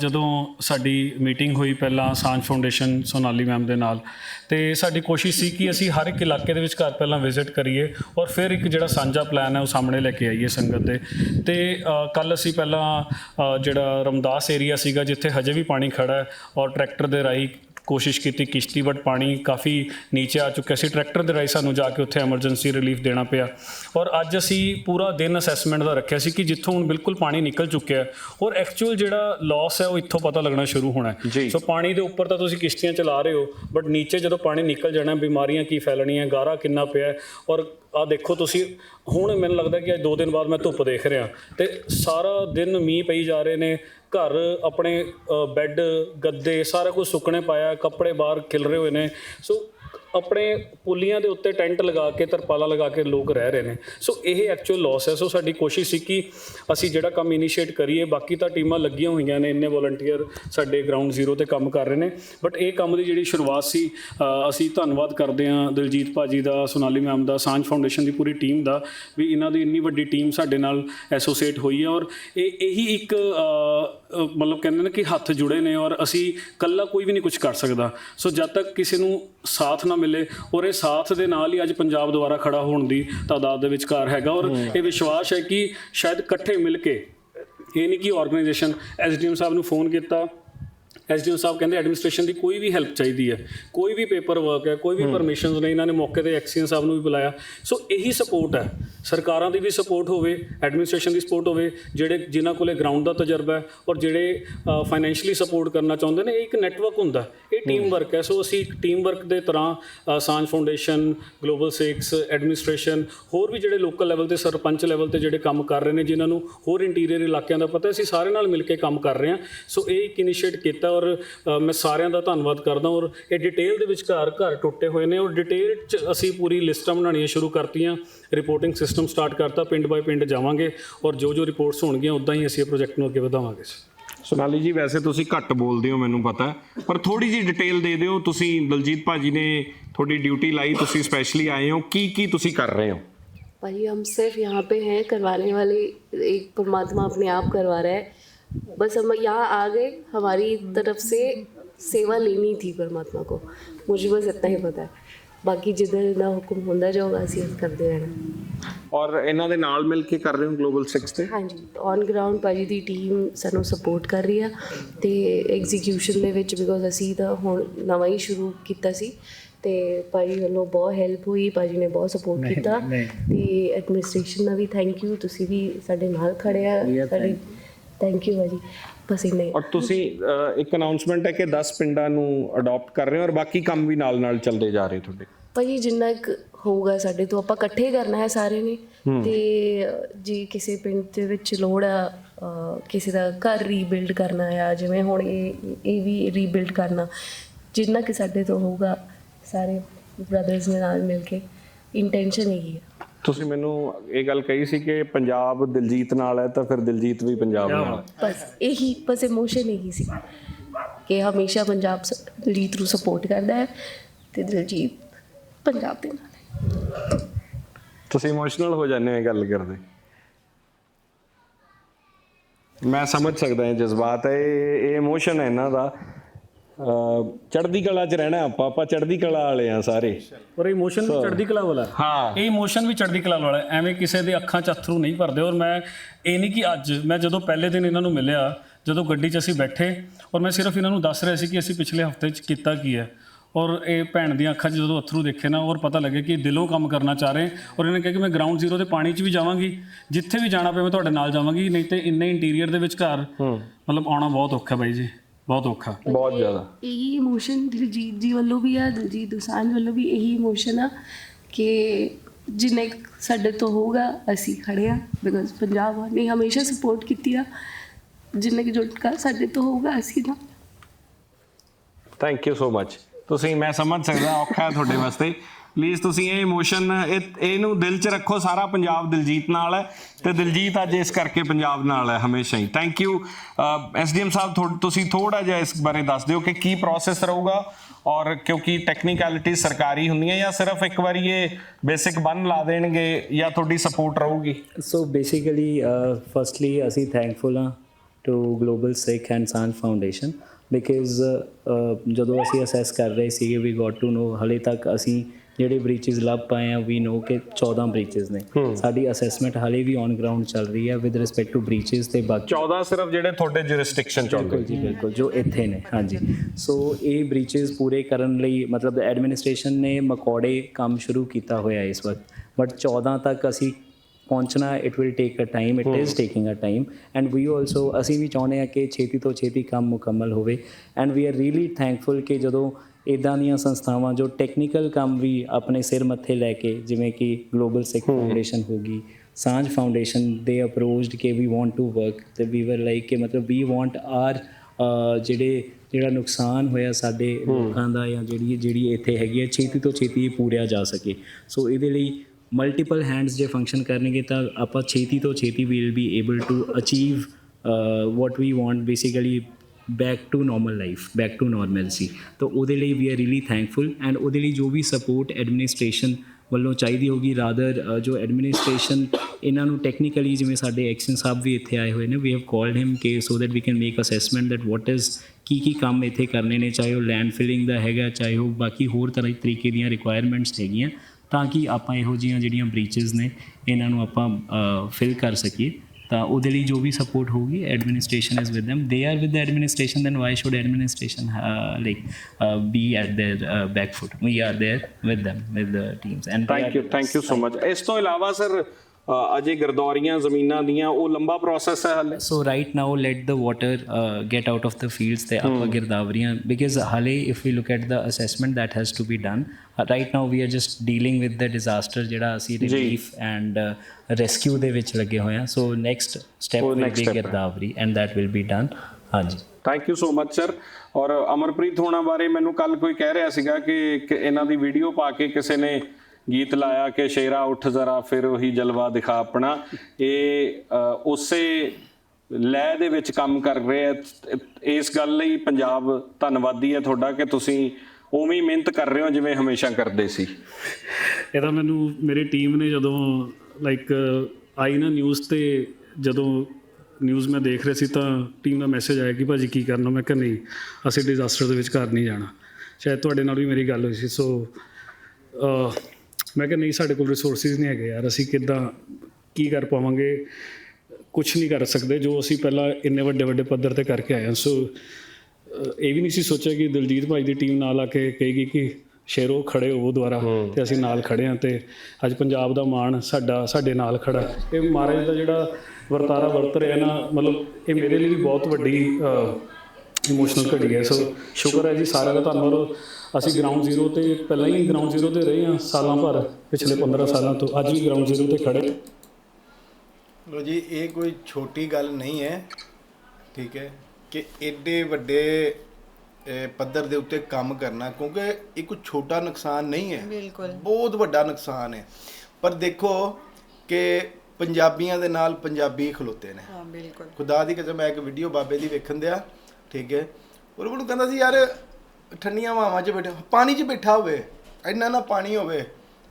ਜਦੋਂ ਸਾਡੀ ਮੀਟਿੰਗ ਹੋਈ ਪਹਿਲਾਂ ਸਾਂਝ ਫਾਊਂਡੇਸ਼ਨ ਸੋਨਾਲੀ ਮੈਮ ਦੇ ਨਾਲ, ਤੇ ਸਾਡੀ ਕੋਸ਼ਿਸ਼ ਸੀ ਕਿ ਅਸੀਂ ਹਰ ਇੱਕ ਇਲਾਕੇ ਦੇ ਵਿੱਚ ਘਰ ਪਹਿਲਾਂ ਵਿਜ਼ਿਟ ਕਰੀਏ ਔਰ ਫਿਰ ਇੱਕ ਜਿਹੜਾ ਸਾਂਝਾ ਪਲਾਨ ਹੈ ਉਹ ਸਾਹਮਣੇ ਲੈ ਕੇ ਆਈਏ ਸੰਗਤ ਦੇ। ਤੇ ਕੱਲ ਅਸੀਂ ਪਹਿਲਾਂ ਜਿਹੜਾ ਰਮਦਾਸ ਏਰੀਆ ਸੀਗਾ ਜਿੱਥੇ ਹਜੇ ਵੀ ਪਾਣੀ ਖੜਾ ਹੈ ਔਰ ਟਰੈਕਟਰ ਦੇ ਰਾਹੀਂ ਕੋਸ਼ਿਸ਼ ਕੀਤੀ ਕਿਸ਼ਤੀ ਬਟ ਪਾਣੀ ਕਾਫੀ ਨੀਚੇ ਆ ਚੁੱਕਿਆ ਸੀ। ਟਰੈਕਟਰ ਦੇ ਰਾਹੀਂ ਸਾਨੂੰ ਜਾ ਕੇ ਉੱਥੇ ਐਮਰਜੈਂਸੀ ਰਿਲੀਫ ਦੇਣਾ ਪਿਆ। ਔਰ ਅੱਜ ਅਸੀਂ ਪੂਰਾ ਦਿਨ ਅਸੈਸਮੈਂਟ ਦਾ ਰੱਖਿਆ ਸੀ ਕਿ ਜਿੱਥੋਂ ਹੁਣ ਬਿਲਕੁਲ ਪਾਣੀ ਨਿਕਲ ਚੁੱਕਿਆ ਔਰ ਐਕਚੁਅਲ ਜਿਹੜਾ ਲਾਸ ਹੈ ਉਹ ਇੱਥੋਂ ਪਤਾ ਲੱਗਣਾ ਸ਼ੁਰੂ ਹੋਣਾ ਸੋ ਪਾਣੀ ਦੇ ਉੱਪਰ ਤਾਂ ਤੁਸੀਂ ਕਿਸ਼ਤੀਆਂ ਚਲਾ ਰਹੇ ਹੋ ਬਟ ਨੀਚੇ ਜਦੋਂ ਪਾਣੀ ਨਿਕਲ ਜਾਣਾ ਬਿਮਾਰੀਆਂ ਕੀ ਫੈਲਣੀਆਂ ਗਾਰਾ ਕਿੰਨਾ ਪਿਆ ਔਰ ਆ ਦੇਖੋ ਤੁਸੀਂ ਹੁਣ ਮੈਨੂੰ ਲੱਗਦਾ ਕਿ ਅੱਜ 2 ਦਿਨ ਬਾਅਦ ਮੈਂ ਧੁੱਪ ਦੇਖ ਰਿਹਾ। ਤੇ ਸਾਰਾ ਦਿਨ ਮੀਂਹ ਪਈ ਜਾ ਰਹੇ ਨੇ ਘਰ ਆਪਣੇ ਬੈੱਡ ਗੱਦੇ, ਸਾਰਾ ਕੁਝ ਸੁੱਕਣੇ ਪਾਇਆ, ਕੱਪੜੇ ਬਾਹਰ ਖਿਲ ਰਹੇ ਹੋਏ ਨੇ। ਸੋ ਆਪਣੇ ਪੁਲੀਆਂ ਦੇ ਉੱਤੇ ਟੈਂਟ ਲਗਾ ਕੇ, ਤਰਪਾਲਾਂ ਲਗਾ ਕੇ ਲੋਕ ਰਹਿ ਰਹੇ ਨੇ। ਸੋ ਇਹ ਐਕਚੁਅਲ ਲਾਸ ਹੈ। ਸੋ ਸਾਡੀ ਕੋਸ਼ਿਸ਼ ਸੀ ਕਿ ਅਸੀਂ ਜਿਹੜਾ ਕੰਮ ਇਨੀਸ਼ੀਏਟ ਕਰੀਏ, ਬਾਕੀ ਤਾਂ ਟੀਮਾਂ ਲੱਗੀਆਂ ਹੋਈਆਂ ਨੇ, ਇੰਨੇ ਵੋਲੰਟੀਅਰ ਸਾਡੇ ਗਰਾਊਂਡ ਜ਼ੀਰੋ ਤੇ ਕੰਮ ਕਰ ਰਹੇ ਨੇ। ਬਟ ਇਹ ਕੰਮ ਦੀ ਜਿਹੜੀ ਸ਼ੁਰੂਆਤ ਸੀ ਅਸੀਂ ਧੰਨਵਾਦ ਕਰਦੇ ਹਾਂ ਦਿਲਜੀਤ ਭਾਜੀ ਦਾ, ਸੋਨਾਲੀ ਮੈਮ ਦਾ, ਸਾਂਝ ਫਾਊਂਡੇਸ਼ਨ ਦੀ ਪੂਰੀ ਟੀਮ ਦਾ, ਵੀ ਇਹਨਾਂ ਦੀ ਇੰਨੀ ਵੱਡੀ ਟੀਮ ਸਾਡੇ ਨਾਲ ਐਸੋਸੀਏਟ ਹੋਈ ਹੈ। ਔਰ ਇਹ, ਇਹੀ ਇੱਕ ਮਤਲਬ ਕਹਿੰਦੇ ਨੇ ਕਿ ਹੱਥ ਜੁੜੇ ਨੇ ਔਰ ਅਸੀਂ ਕੱਲਾ ਕੋਈ ਵੀ ਨਹੀਂ ਕੁਝ ਕਰ ਸਕਦਾ। ਸੋ ਜਦ ਤੱਕ ਕਿਸੇ ਨੂੰ ਸਾਥ ਨਾ ਮਿਲੇ ਔਰ ਇਹ ਸਾਥ ਦੇ ਨਾਲ ਹੀ ਅੱਜ ਪੰਜਾਬ ਦੁਆਰਾ ਖੜਾ ਹੋਣ ਦੀ ਤਾਦਾਦ ਦੇ ਵਿਚਕਾਰ ਹੈਗਾ ਔਰ ਇਹ ਵਿਸ਼ਵਾਸ ਹੈ ਕਿ ਸ਼ਾਇਦ ਇਕੱਠੇ ਮਿਲ ਕੇ ਇਹ ਨਹੀਂ ਕਿ ਆਰਗੇਨਾਈਜੇਸ਼ਨ ਐਸਡੀਐਮ ਸਾਹਿਬ ਨੂੰ ਫੋਨ ਕੀਤਾ ਐਸਡੀਐਮ ਸਾਹਿਬ ਕਹਿੰਦੇ ਐਡਮਿਨਿਸਟ੍ਰੇਸ਼ਨ ਦੀ ਕੋਈ ਵੀ ਹੈਲਪ ਚਾਹੀਦੀ ਹੈ ਕੋਈ ਵੀ ਪੇਪਰ ਵਰਕ ਹੈ ਕੋਈ ਵੀ ਪਰਮਿਸ਼ਨਸ ਨੇ ਇਹਨਾਂ ਨੇ ਮੌਕੇ ਤੇ ਐਕਸੀਅਨ ਸਾਹਿਬ ਨੂੰ ਵੀ ਬੁਲਾਇਆ। ਸੋ ਇਹੀ ਸਪੋਰਟ ਹੈ। ਸਰਕਾਰਾਂ ਦੀ ਵੀ ਸਪੋਰਟ ਹੋਵੇ ਐਡਮਿਨਿਸਟ੍ਰੇਸ਼ਨ ਦੀ ਸਪੋਰਟ ਹੋਵੇ ਜਿਹੜੇ ਜਿਨ੍ਹਾਂ ਕੋਲੇ ਗਰਾਊਂਡ ਦਾ ਤਜਰਬਾ ਹੈ ਔਰ ਜਿਹੜੇ ਫਾਈਨੈਂਸ਼ੀਅਲੀ ਸਪੋਰਟ ਕਰਨਾ ਚਾਹੁੰਦੇ ਨੇ ਇਹ ਇੱਕ ਨੈਟਵਰਕ ਹੁੰਦਾ। ਇਹ ਟੀਮ ਵਰਕ ਹੈ। ਸੋ ਅਸੀਂ ਇੱਕ ਟੀਮ ਵਰਕ ਦੇ ਤਰ੍ਹਾਂ ਸਾਂਝ ਫਾਊਂਡੇਸ਼ਨ ਗਲੋਬਲ 6 ਐਡਮਿਨਿਸਟ੍ਰੇਸ਼ਨ ਹੋਰ ਵੀ ਜਿਹੜੇ ਲੋਕਲ ਲੈਵਲ ਤੇ ਸਰਪੰਚ ਲੈਵਲ ਤੇ ਜਿਹੜੇ ਕੰਮ ਕਰ ਰਹੇ ਨੇ ਜਿਨ੍ਹਾਂ ਨੂੰ ਹੋਰ ਇੰਟੀਰੀਅਰ ਇਲਾਕਿਆਂ ਦਾ ਪਤਾ ਅਸੀਂ ਸਾਰੇ ਨਾਲ ਮਿਲ ਕੇ ਕੰਮ ਕਰ ਰਹੇ ਹਾਂ। ਸੋ ਇਹ ਇੱਕ ਇਨੀਸ਼ੀਏਟ ਕੀਤਾ ਔਰ ਅ, ਮੈਂ ਸਾਰਿਆਂ ਦਾ ਧੰਨਵਾਦ ਕਰਦਾ ਔਰ ਇਹ ਡਿਟੇਲ ਦੇ ਵਿਚਕਾਰ ਘਰ ਟੁੱਟੇ ਹੋਏ ਨੇ ਔਰ ਡਿਟੇਲ ਚ ਅਸੀਂ ਪੂਰੀ ਲਿਸਟਾਂ ਬਣਾਉਣੀਆਂ ਸ਼ੁਰੂ ਕਰਤੀਆਂ ਰਿਪੋਰਟਿੰਗ ਸਿਸਟਮ ਸਟਾਰਟ ਕਰਤਾ ਪਿੰਡ ਬਾਏ ਪਿੰਡ ਜਾਵਾਂਗੇ ਔਰ ਜੋ ਜੋ ਰਿਪੋਰਟਸ ਹੋਣਗੀਆਂ ਉਦਾਂ ਹੀ ਅਸੀਂ ਇਹ ਪ੍ਰੋਜੈਕਟ ਨੂੰ ਅੱਗੇ ਵਧਾਵਾਂਗੇ ਸੋਨਾਲੀ ਜੀ ਵੈਸੇ ਤੁਸੀਂ ਘੱਟ ਬੋਲਦੇ ਹੋ ਮੈਨੂੰ ਪਤਾ ਹੈ, ਪਰ ਥੋੜੀ ਜੀ ਡਿਟੇਲ ਦੇ ਦਿਓ ਤੁਸੀਂ ਦਲਜੀਤ ਭਾਜੀ ਨੇ ਤੁਹਾਡੀ ਡਿਊਟੀ ਲਾਈ ਤੁਸੀਂ ਸਪੈਸ਼ਲੀ ਆਏ ਹੋ ਕੀ ਕੀ ਤੁਸੀਂ ਕਰ ਰਹੇ ਹੋ भाई हम सिर्फ यहाँ पे हैं करवाने वाले एक परमात्मा अपने आप करवा रहा है बस हम यहाँ आ गए हमारी तरफ से सेवा लेनी थी परमात्मा को मुझे बस इतना ही पता है बाकी जिधर ना हुक्म होता जाओगा ਅਸੀਂ ਕਰਦੇ ਰਹਿਣਾ ਔਰ ਇਹਨਾਂ ਦੇ ਨਾਲ ਮਿਲ ਕੇ ਕਰ ਰਹੇ ਹੋ ਗਲੋਬਲ 6 ਤੇ ਹਾਂਜੀ ਔਨ ਗਰਾਊਂਡ ਭਾਜੀ ਦੀ ਟੀਮ ਸਾਨੂੰ ਸਪੋਰਟ ਕਰ ਰਹੀ ਆ ਤੇ ਐਗਜ਼ੀਕਿਊਸ਼ਨ ਦੇ ਵਿੱਚ ਬਿਕੋਜ਼ ਅਸੀਂ ਤਾਂ ਹੁਣ ਨਵਾਂ ਹੀ ਸ਼ੁਰੂ ਕੀਤਾ ਸੀ ਤੇ ਭਾਜੀ ਵੱਲੋਂ ਬਹੁਤ ਹੈਲਪ ਹੋਈ ਭਾਜੀ ਨੇ ਬਹੁਤ ਸਪੋਰਟ ਕੀਤਾ ਤੇ ਐਡਮਿਨਿਸਟ੍ਰੇਸ਼ਨ ਦਾ ਵੀ ਥੈਂਕ ਯੂ ਤੁਸੀਂ ਵੀ ਸਾਡੇ ਨਾਲ ਖੜੇ ਆ ਸਾਡੇ ਥੈਂਕ ਯੂ ਭਾਜੀ। ਬਸ ਇੰਨਾ ਹੀ। ਔਰ ਤੁਸੀਂ ਅ, ਇੱਕ ਅਨਾਉਂਸਮੈਂਟ ਹੈ ਕਿ 10 ਪਿੰਡਾਂ ਨੂੰ ਅਡਾਪਟ ਕਰ ਰਹੇ ਹੋ ਔਰ ਬਾਕੀ ਕੰਮ ਵੀ ਨਾਲ ਨਾਲ ਚੱਲਦੇ ਜਾ ਰਹੇ ਤੁਹਾਡੇ। ਭਾਜੀ ਜਿੰਨਾ ਕੁ ਹੋਊਗਾ ਸਾਡੇ ਤੋਂ ਆਪਾਂ ਇਕੱਠੇ ਕਰਨਾ ਹੈ ਸਾਰੇ ਨੇ। ਤੇ ਜੇ ਕਿਸੇ ਪਿੰਡ ਦੇ ਵਿੱਚ ਲੋੜ ਆ ਕਿਸੇ ਦਾ ਘਰ ਰੀਬਿਲਡ ਕਰਨਾ ਆ ਜਿਵੇਂ ਹੁਣ ਇਹ ਇਹ ਵੀ ਰੀਬਿਲਡ ਕਰਨਾ ਜਿੰਨਾ ਕਿ ਸਾਡੇ ਤੋਂ ਹੋਊਗਾ ਸਾਰੇ ਬ੍ਰਦਰਸ ਨੇ ਨਾਲ ਮਿਲ ਕੇ ਇੰਟੈਂਸ਼ਨ ਇਹੀ ਹੈ ਤੁਸੀਂ ਮੈਨੂੰ ਇਹ ਗੱਲ ਕਹੀ ਸੀ ਕਿ ਪੰਜਾਬ ਦਿਲਜੀਤ ਨਾਲ ਹੈ ਤਾਂ ਫਿਰ ਦਿਲਜੀਤ ਵੀ ਪੰਜਾਬ ਨਾਲ ਹੈ। ਬਸ ਇਹੀ ਬਸ ਇਮੋਸ਼ਨ ਇਹੀ ਸੀ ਕਿ ਹਮੇਸ਼ਾ ਪੰਜਾਬ ਦਿਲਜੀਤ ਨੂੰ ਸਪੋਰਟ ਕਰਦਾ ਹੈ ਤੇ ਦਿਲਜੀਤ ਪੰਜਾਬ ਦੇ ਨਾਲ ਹੈ। ਤੁਸੀਂ ਇਮੋਸ਼ਨਲ ਹੋ ਜਾਂਦੇ ਹੋ ਇਹ ਗੱਲ ਕਰਦੇ। ਮੈਂ ਸਮਝ ਸਕਦਾ ਇਹ ਜਜ਼ਬਾਤ ਹੈ ਇਹ ਇਮੋਸ਼ਨ ਹੈ ਇਹਨਾਂ ਦਾ। ਚੜ੍ਹਦੀ ਕਲਾ 'ਚ ਰਹਿਣਾ ਆਪਾਂ ਆਪਾਂ ਚੜ੍ਹਦੀ ਕਲਾ ਵਾਲੇ ਆ ਸਾਰੇ। ਔਰ ਇਮੋਸ਼ਨ ਵੀ ਚੜ੍ਹਦੀ ਕਲਾ ਵਾਲਾ ਹੈ। ਇਹ ਇਮੋਸ਼ਨ ਵੀ ਚੜ੍ਹਦੀ ਕਲਾ ਵਾਲਾ। ਐਵੇਂ ਕਿਸੇ ਦੇ ਅੱਖਾਂ 'ਚ ਅਥਰੂ ਨਹੀਂ ਭਰਦੇ। ਔਰ ਮੈਂ ਇਹ ਨਹੀਂ ਕਿ ਅੱਜ ਮੈਂ ਜਦੋਂ ਪਹਿਲੇ ਦਿਨ ਇਹਨਾਂ ਨੂੰ ਮਿਲਿਆ ਜਦੋਂ ਗੱਡੀ 'ਚ ਅਸੀਂ ਬੈਠੇ ਔਰ ਮੈਂ ਸਿਰਫ ਇਹਨਾਂ ਨੂੰ ਦੱਸ ਰਿਹਾ ਸੀ ਕਿ ਅਸੀਂ ਪਿਛਲੇ ਹਫ਼ਤੇ 'ਚ ਕੀਤਾ ਕੀ ਹੈ। ਔਰ ਇਹ ਭੈਣ ਦੀਆਂ ਅੱਖਾਂ 'ਚ ਜਦੋਂ ਅਥਰੂ ਦੇਖੇ ਨਾ ਔਰ ਪਤਾ ਲੱਗੇ ਕਿ ਦਿਲੋਂ ਕੰਮ ਕਰਨਾ ਚਾਹ ਰਹੇ। ਔਰ ਇਹਨੇ ਕਿਹਾ ਕਿ ਮੈਂ ਗਰਾਊਂਡ ਜ਼ੀਰੋ ਤੇ ਪਾਣੀ 'ਚ ਵੀ ਜਾਵਾਂਗੀ। ਜਿੱਥੇ ਵੀ ਜਾਣਾ ਪਵੇ ਮੈਂ ਤੁਹਾਡੇ ਨਾਲ ਜਾਵਾਂਗੀ। ਨਹੀਂ ਤੇ ਇੰਨੇ ਇੰਟੀਰੀਅਰ ਦੇ ਵਿੱਚ ਘਰ ਮਤਲਬ ਆਉਣਾ ਬਹੁਤ ਔਖਾ ਬਾਈ ਜੀ। ਬਹੁਤ ਔਖਾ। ਬਹੁਤ ਜ਼ਿਆਦਾ। ਇਹੀ ਇਮੋਸ਼ਨ ਦਿਲਜੀਤ ਜੀ ਵੱਲੋਂ ਵੀ ਆ ਦਿਲਜੀਤ ਦੋਸਾਂਝ ਵੱਲੋਂ ਵੀ ਇਹੀ ਇਮੋਸ਼ਨ ਆ ਕਿ ਜਿੰਨੇ ਸਾਡੇ ਤੋਂ ਹੋਊਗਾ ਅਸੀਂ ਖੜੇ ਆ। ਬਿਕਾਜ਼ ਪੰਜਾਬ ਨੇ ਹਮੇਸ਼ਾ ਸਪੋਰਟ ਕੀਤੀ ਆ। ਜਿੰਨੇ ਕਿ ਜੁਟਕਾ ਸਾਡੇ ਤੋਂ ਹੋਊਗਾ ਅਸੀਂ ਨਾ। ਥੈਂਕ ਯੂ ਸੋ ਮਚ ਤੁਸੀਂ ਮੈਂ ਸਮਝ ਸਕਦਾ ਔਖਾ ਹੈ ਤੁਹਾਡੇ ਵਾਸਤੇ। ਪਲੀਜ਼ ਤੁਸੀਂ ਇਹ ਇਮੋਸ਼ਨ ਇਹ, ਇਹਨੂੰ ਦਿਲ 'ਚ ਰੱਖੋ, ਸਾਰਾ ਪੰਜਾਬ ਦਿਲਜੀਤ ਨਾਲ ਹੈ। ਤੇ ਦਿਲਜੀਤ ਅੱਜ ਇਸ ਕਰਕੇ ਪੰਜਾਬ ਨਾਲ ਹੈ, ਹਮੇਸ਼ਾ ਹੀ। ਥੈਂਕ ਯੂ ਐਸਡੀਐਮ ਸਾਹਿਬ ਥੋੜ੍ਹ- ਤੁਸੀਂ ਥੋੜਾ ਜਿਹਾ ਇਸ ਬਾਰੇ ਦੱਸ ਦਿਓ ਕਿ ਕੀ ਪ੍ਰੋਸੈਸ ਰਹੂਗਾ ਔਰ ਕਿਉਂਕਿ ਟੈਕਨੀਕੈਲਿਟੀ ਸਰਕਾਰੀ ਹੁੰਦੀਆਂ ਜਾਂ ਸਿਰਫ ਇੱਕ ਵਾਰੀ ਇਹ ਬੇਸਿਕ ਬੰਨ ਲਾ ਦੇਣਗੇ ਜਾਂ ਤੁਹਾਡੀ ਸਪੋਰਟ ਰਹੂਗੀ? ਸੋ ਬੇਸਿਕਲੀ ਫਰਸਟਲੀ ਅਸੀਂ ਥੈਂਕਫੁਲ ਹਾਂ to global Sikh and Saanjh foundation because ਜਦੋਂ ਅਸੀਂ ਅਸੈਸ ਕਰ ਰਹੇ ਸੀਗੇ ਵੀ ਗੋਟ ਟੂ ਨੋ ਹਲੇ ਤੱਕ ਅਸੀਂ ਜਿਹੜੇ ਬ੍ਰੀਚਸ ਲੱਭ ਪਾਏ ਆ ਵੀ ਨੋ ਕਿ 14 ਬ੍ਰੀਚਸ ਨੇ। ਸਾਡੀ ਅਸੈਸਮੈਂਟ ਹਾਲੇ ਵੀ ਔਨ ਗਰਾਊਂਡ ਚੱਲ ਰਹੀ ਹੈ ਵਿਦ ਰਿਸਪੈਕਟ ਟੂ ਬ੍ਰੀਚਸ ਤੇ ਬਾਕੀ 14 ਸਿਰਫ ਜਿਹੜੇ ਤੁਹਾਡੇ ਜੁਰਿਸਡਿਕਸ਼ਨ ਚ ਆਉਂਦੇ। ਬਿਲਕੁਲ ਜੀ ਬਿਲਕੁਲ ਜੋ ਇੱਥੇ ਨੇ ਹਾਂਜੀ। ਸੋ ਇਹ ਬ੍ਰੀਚਸ ਪੂਰੇ ਕਰਨ ਲਈ ਮਤਲਬ ਐਡਮਿਨਿਸਟ੍ਰੇਸ਼ਨ ਨੇ ਮਕੌੜੇ ਕੰਮ ਸ਼ੁਰੂ ਕੀਤਾ ਹੋਇਆ ਇਸ ਵਕਤ। ਬਟ 14 ਤੱਕ ਅਸੀਂ ਪਹੁੰਚਣਾ it will take a time it is taking a time and we also ਅਸੀਂ ਵੀ ਚਾਹੁੰਦੇ ਹਾਂ ਕਿ ਛੇਤੀ ਤੋਂ ਛੇਤੀ ਕੰਮ ਮੁਕੰਮਲ ਹੋਵੇ। And we are really thankful ਕਿ ਜਦੋਂ ਇਦਾਂ ਦੀਆਂ ਸੰਸਥਾਵਾਂ ਜੋ ਟੈਕਨੀਕਲ ਕੰਮ ਵੀ ਆਪਣੇ ਸਿਰ ਮੱਥੇ ਲੈ ਕੇ ਜਿਵੇਂ ਕਿ ਗਲੋਬਲ ਸਿੱਖ ਫਾਊਂਡੇਸ਼ਨ ਹੋ ਗਈ ਸਾਂਝ ਫਾਊਂਡੇਸ਼ਨ ਦੇ ਅਪਰੋਚਡ ਕਿ ਵੀ ਵਾਂਟ ਟੂ ਵਰਕ ਤੇ ਵੀ ਵਰ ਲਾਈਕ ਕਿ ਮਤਲਬ ਵੀ ਵਾਂਟ ਆਰ ਜਿਹੜੇ ਜਿਹੜਾ ਨੁਕਸਾਨ ਹੋਇਆ ਸਾਡੇ ਲੋਕਾਂ ਦਾ ਜਾਂ ਜਿਹੜੀ ਜਿਹੜੀ ਇੱਥੇ ਹੈਗੀ ਹੈ ਛੇਤੀ ਤੋਂ ਛੇਤੀ ਪੂਰਿਆ ਜਾ ਸਕੇ। ਸੋ ਇਹਦੇ ਲਈ ਮਲਟੀਪਲ ਹੈਂਡਸ ਜੇ ਫੰਕਸ਼ਨ ਕਰਨਗੇ ਤਾਂ ਆਪਾਂ ਛੇਤੀ ਤੋਂ ਛੇਤੀ we'll be able to achieve what we want basically back to normal life back to normalcy ਤਾਂ ਉਹਦੇ ਲਈ ਵੀ ਆਰ ਰੀਲੀ ਥੈਂਕਫੁਲ ਐਂਡ ਉਹਦੇ ਲਈ ਜੋ ਵੀ ਸਪੋਰਟ ਐਡਮਿਨਿਸਟ੍ਰੇਸ਼ਨ ਵੱਲੋਂ ਚਾਹੀਦੀ ਹੋਗੀ ਰਾਦਰ ਜੋ ਐਡਮਿਨਿਸਟ੍ਰੇਸ਼ਨ ਇਹਨਾਂ ਨੂੰ ਟੈਕਨੀਕਲੀ ਜਿਵੇਂ ਸਾਡੇ ਐਕਸ਼ਨ ਸਾਹਿਬ ਵੀ ਇੱਥੇ ਆਏ ਹੋਏ ਨੇ we have called him K so that we can make assessment that what is ਕੀ ਕੀ ਕੰਮ ਇੱਥੇ ਕਰਨੇ ਨੇ, ਚਾਹੇ ਉਹ ਲੈਂਡ ਫਿਲਿੰਗ ਦਾ ਹੈਗਾ, ਚਾਹੇ ਉਹ ਬਾਕੀ ਹੋਰ ਤਰ੍ਹਾਂ ਤਰੀਕੇ ਦੀਆਂ ਰਿਕੁਆਇਰਮੈਂਟਸ ਹੈਗੀਆਂ, ਤਾਂ ਕਿ ਆਪਾਂ ਇਹੋ ਜਿਹੀਆਂ ਜਿਹੜੀਆਂ ਬ੍ਰੀਚਸ ਨੇ, ਇਹਨਾਂ ਨੂੰ ਆਪਾਂ ਫਿਲ ਕਰ ਸਕੀਏ। ਉਹਦੇ ਲਈ ਜੋ ਵੀ ਸਪੋਰਟ ਹੋਊਗੀ administration is with them they are with the administration then why should administration uh, like uh, be at their uh, back foot we are there with them with the teams and they thank you are- thank you so much ਇਸ ਤੋਂ ਇਲਾਵਾ sir ਅਜੇ ਗਰਦੌਰੀਆਂ ਜ਼ਮੀਨਾਂ ਦੀਆਂ ਉਹ ਲੰਬਾ process ਹੈ ਹਾਲੇ right now let the water uh, get out of the fields ਤੇ ਆਪਾਂ ਗਿਰਦਾਵਰੀਆਂ because ਹਾਲੇ we look at the assessment that has to be done uh, right now we are just dealing with the disaster ਜਿਹੜਾ ਅਸੀਂ and uh, rescue ਦੇ ਵਿੱਚ ਲੱਗੇ ਹੋਏ ਉਹ will next be step ਹੈ। ਗਿਰਦਾਵਰੀ and that will be done ਹਾਂਜੀ thank you so much sir ਔਰ ਅਮਰਪ੍ਰੀਤ ਹੋਣਾ ਬਾਰੇ ਮੈਨੂੰ ਕੱਲ ਕੋਈ ਕਹਿ ਰਿਹਾ ਸੀਗਾ ਕਿ ਇਹਨਾਂ ਦੀ ਵੀਡੀਓ ਪਾ ਕੇ ਕਿਸੇ ਨੇ ਗੀਤ ਲਾਇਆ ਕਿ ਸ਼ੇਰਾ ਉੱਠ ਜ਼ਰਾ, ਫਿਰ ਉਹੀ ਜਲਵਾ ਦਿਖਾ ਆਪਣਾ। ਇਹ ਉਸੇ ਲੈ ਦੇ ਵਿੱਚ ਕੰਮ ਕਰ ਰਹੇ ਆ। ਇਸ ਗੱਲ ਲਈ ਪੰਜਾਬ ਧੰਨਵਾਦੀ ਹੈ ਤੁਹਾਡਾ ਕਿ ਤੁਸੀਂ ਉਵੇਂ ਹੀ ਮਿਹਨਤ ਕਰ ਰਹੇ ਹੋ ਜਿਵੇਂ ਹਮੇਸ਼ਾ ਕਰਦੇ ਸੀ। ਇਹ ਤਾਂ ਮੈਨੂੰ, ਮੇਰੀ ਟੀਮ ਨੇ ਜਦੋਂ, ਲਾਈਕ, ਆਈ ਨਾ ਨਿਊਜ਼ ਤੇ ਜਦੋਂ ਨਿਊਜ਼ ਮੈਂ ਦੇਖ ਰਿਹਾ ਸੀ ਤਾਂ ਟੀਮ ਦਾ ਮੈਸੇਜ ਆਇਆ ਕਿ ਭਾਜੀ ਕੀ ਕਰਨਾ? ਮੈਂ ਕਿਹਾ ਨਹੀਂ, ਅਸੀਂ ਡਿਜ਼ਾਸਟਰ ਦੇ ਵਿੱਚ ਘਰ ਨਹੀਂ ਜਾਣਾ। ਸ਼ਾਇਦ ਤੁਹਾਡੇ ਨਾਲ ਵੀ ਮੇਰੀ ਗੱਲ ਹੋਈ ਸੀ, ਸੋ ਮੈਂ ਕਿਹਾ ਨਹੀਂ ਸਾਡੇ ਕੋਲ ਰਿਸੋਰਸਿਸ ਨਹੀਂ ਹੈਗੇ ਯਾਰ ਅਸੀਂ ਕਿੱਦਾਂ ਕੀ ਕਰ ਪਾਵਾਂਗੇ? ਕੁਝ ਨਹੀਂ ਕਰ ਸਕਦੇ ਜੋ ਅਸੀਂ ਪਹਿਲਾਂ ਇੰਨੇ ਵੱਡੇ ਵੱਡੇ ਪੱਧਰ ਤੇ ਕਰਕੇ ਆਏ ਹਾਂ। ਸੋ ਇਹ ਵੀ ਨਹੀਂ ਸੀ ਸੋਚਿਆ ਕਿ ਦਿਲਜੀਤ ਭਾਈ ਦੀ ਟੀਮ ਨਾਲ ਆ ਕੇ ਕਹੇਗੀ ਕਿ ਸ਼ੇਰੋ ਖੜੇ ਹੋਵੋ ਦੁਆਰਾ ਤੇ ਅਸੀਂ ਨਾਲ ਖੜੇ ਹਾਂ ਤੇ ਅੱਜ ਪੰਜਾਬ ਦਾ ਮਾਣ ਸਾਡਾ ਸਾਡੇ ਨਾਲ ਖੜਾ। ਇਹ ਮਹਾਰਾਜ ਦਾ ਜਿਹੜਾ ਵਰਤਾਰਾ ਵਰਤ ਰਿਹਾ ਨਾ ਮਤਲਬ ਇਹ ਮੇਰੇ ਲਈ ਵੀ ਬਹੁਤ ਵੱਡੀ ਇਮੋਸ਼ਨਲ ਘੜੀ ਹੈ। ਸੋ ਸ਼ੁਕਰ ਹੈ ਜੀ ਸਾਰਿਆਂ ਦਾ ਧੰਨਵਾਦ। ਅਸੀਂ ਗਰਾਊਂਡ ਜ਼ੀਰੋ ਤੇ ਪਹਿਲਾਂ ਹੀ ਗਰਾਊਂਡ ਜ਼ੀਰੋ ਤੇ ਰਹੇ ਹਾਂ ਸਾਲਾਂ ਭਰ ਪਿਛਲੇ 15 ਸਾਲਾਂ ਤੋਂ। ਅੱਜ ਵੀ ਗਰਾਊਂਡ ਜ਼ੀਰੋ ਤੇ ਖੜੇ ਲੋ ਜੀ ਇਹ ਕੋਈ ਛੋਟੀ ਗੱਲ ਨਹੀਂ ਹੈ ਠੀਕ ਹੈ ਕਿ ਐਡੇ ਵੱਡੇ ਪੱਧਰ ਦੇ ਉੱਤੇ ਕੰਮ ਕਰਨਾ ਕਿਉਂਕਿ ਇਹ ਕੋਈ ਛੋਟਾ ਨੁਕਸਾਨ ਨਹੀਂ ਹੈ। ਬਿਲਕੁਲ। ਬਹੁਤ ਵੱਡਾ ਨੁਕਸਾਨ ਹੈ। ਪਰ ਦੇਖੋ ਕਿ ਪੰਜਾਬੀਆਂ ਦੇ ਨਾਲ ਪੰਜਾਬੀ ਖਲੋਤੇ ਨੇ। ਹਾਂ ਬਿਲਕੁਲ। ਖੁਦਾ ਦੀ ਕਸਮ ਮੈਂ ਇੱਕ ਵੀਡੀਓ ਬਾਬੇ ਦੀ ਵੇਖਣ ਦਿਆ ਠੀਕ ਹੈ। ਉਹ ਮੈਨੂੰ ਕਹਿੰਦਾ ਸੀ ਯਾਰ ਠੰਡੀਆਂ ਹਵਾਵਾਂ 'ਚ ਬੈਠਾ ਪਾਣੀ 'ਚ ਬੈਠਾ ਹੋਵੇ, ਇੰਨਾ ਨਾ ਪਾਣੀ ਹੋਵੇ,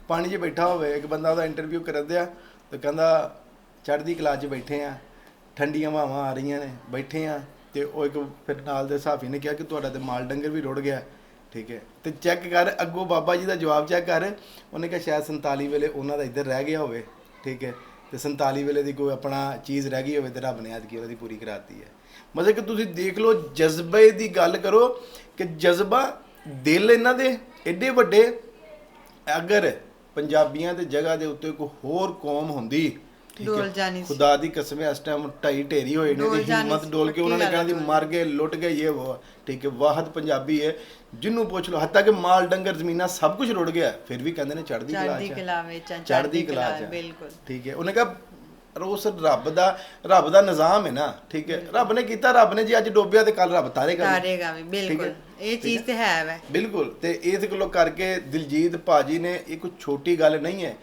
ਪਾਣੀ 'ਚ ਬੈਠਾ ਹੋਵੇ, ਇੱਕ ਬੰਦਾ ਉਹਦਾ ਇੰਟਰਵਿਊ ਕਰਦੇ ਆ ਤੇ ਕਹਿੰਦਾ, ਚੜ੍ਹਦੀ ਕਲਾ 'ਚ ਬੈਠੇ ਆ, ਠੰਡੀਆਂ ਹਵਾਵਾਂ ਆ ਰਹੀਆਂ ਨੇ, ਬੈਠੇ ਆ, ਤੇ ਉਹ ਇੱਕ ਫਿਰ ਨਾਲ ਦੇ ਸਾਫੀ ਨੇ ਕਿਹਾ ਕਿ ਤੁਹਾਡਾ ਤੇ ਮਾਲ ਡੰਗਰ ਵੀ ਰੁੜ ਗਿਆ, ਠੀਕ ਹੈ। ਤੇ ਚੈੱਕ ਕਰ, ਅੱਗੋਂ ਬਾਬਾ ਜੀ ਦਾ ਜਵਾਬ ਚੈੱਕ ਕਰ, ਉਹਨੇ ਕਿਹਾ ਸ਼ਾਇਦ 47 ਵੇਲੇ ਉਹਨਾਂ ਦਾ ਇੱਧਰ ਰਹਿ ਗਿਆ ਹੋਵੇ, ਠੀਕ ਹੈ। ਤੇ 47 ਵੇਲੇ ਦੀ ਕੋਈ ਆਪਣਾ ਚੀਜ਼ ਰਹਿ ਗਈ ਹੋਵੇ ਤੇ ਰੱਬ ਨੇ ਅੱਜ ਉਹਦੀ ਪੂਰੀ ਕਰਾਤੀ ਹੈ। ਮਤਲਬ ਕਿ ਤੁਸੀਂ ਦੇਖ ਲਓ, ਜਜ਼ਬੇ ਦੀ ਗੱਲ ਕਰੋ ਕਿ ਜਜ਼ਬਾ ਦਿਲ ਇਹਨਾਂ ਦੇ ਐਡੇ ਵੱਡੇ, ਅਗਰ ਪੰਜਾਬੀਆਂ ਦੇ ਜਗ੍ਹਾ ਦੇ ਉੱਤੇ ਕੋਈ ਹੋਰ ਕੌਮ ਹੁੰਦੀ ਡੋਲ ਜਾਣੀ ਸੀ। ਖੁਦਾ ਦੀ ਕਸਮ ਹੈ ਇਸ ਟਾਈਮ ਢਾਈ ਢੇਰੀ ਹੋਏ ਨੇ ਦੀ ਹਿੰਮਤ ਡੋਲ ਕੇ ਉਹਨਾਂ ਨੇ ਕਹਿਣਾ ਦੀ। ਮਰ ਗਏ ਲੁੱਟ ਗਏ ਇਹ ਉਹ ਠੀਕ ਹੈ ਵਾਹਦ ਪੰਜਾਬੀ ਹੈ ਜਿਹਨੂੰ ਪੁੱਛ ਲਓ ਹੱਤਾ ਕਿ ਮਾਲ ਡੰਗਰ ਜ਼ਮੀਨਾਂ ਸਭ ਕੁਝ ਰੁੜ ਗਿਆ ਫਿਰ ਵੀ ਕਹਿੰਦੇ ਨੇ ਚੜ੍ਹਦੀ ਕਲਾ ਚੜ੍ਹਦੀ ਚ ਕਲਾ ਵਿੱਚ ਚੜ੍ਹਦੀ ਕਲਾ। ਬਿਲਕੁਲ। ਠੀਕ ਹੈ ਉਹਨੇ ਕਿਹਾ ਰੋਸ ਰੱਬ ਦਾ ਰੱਬ ਦਾ ਨਿਜ਼ਾਮ ਹੈ ਨਾ ਠੀਕ ਹੈ ਰੱਬ ਨੇ ਕੀਤਾ ਰੱਬ ਨੇ ਜੀ ਅੱਜ ਡੋਬਿਆ ਤੇ ਕੱਲ ਰੱਬ ਤਾਰੇਗਾ ਵੀ। ਤਾਰੇਗਾ ਵੀ ਬਿਲਕੁਲ ਇਹ ਚੀਜ਼ ਤੇ ਹੈ ਵੈ ਬਿਲਕੁਲ ਤੇ ਇਸ ਕੋਲੋਂ ਕਰਕੇ ਦਿਲਜੀਤ ਭਾਜੀ ਨੇ ਇਹ ਕੋਈ ਛੋਟੀ ਗੱਲ ਨਹੀਂ ਹੈ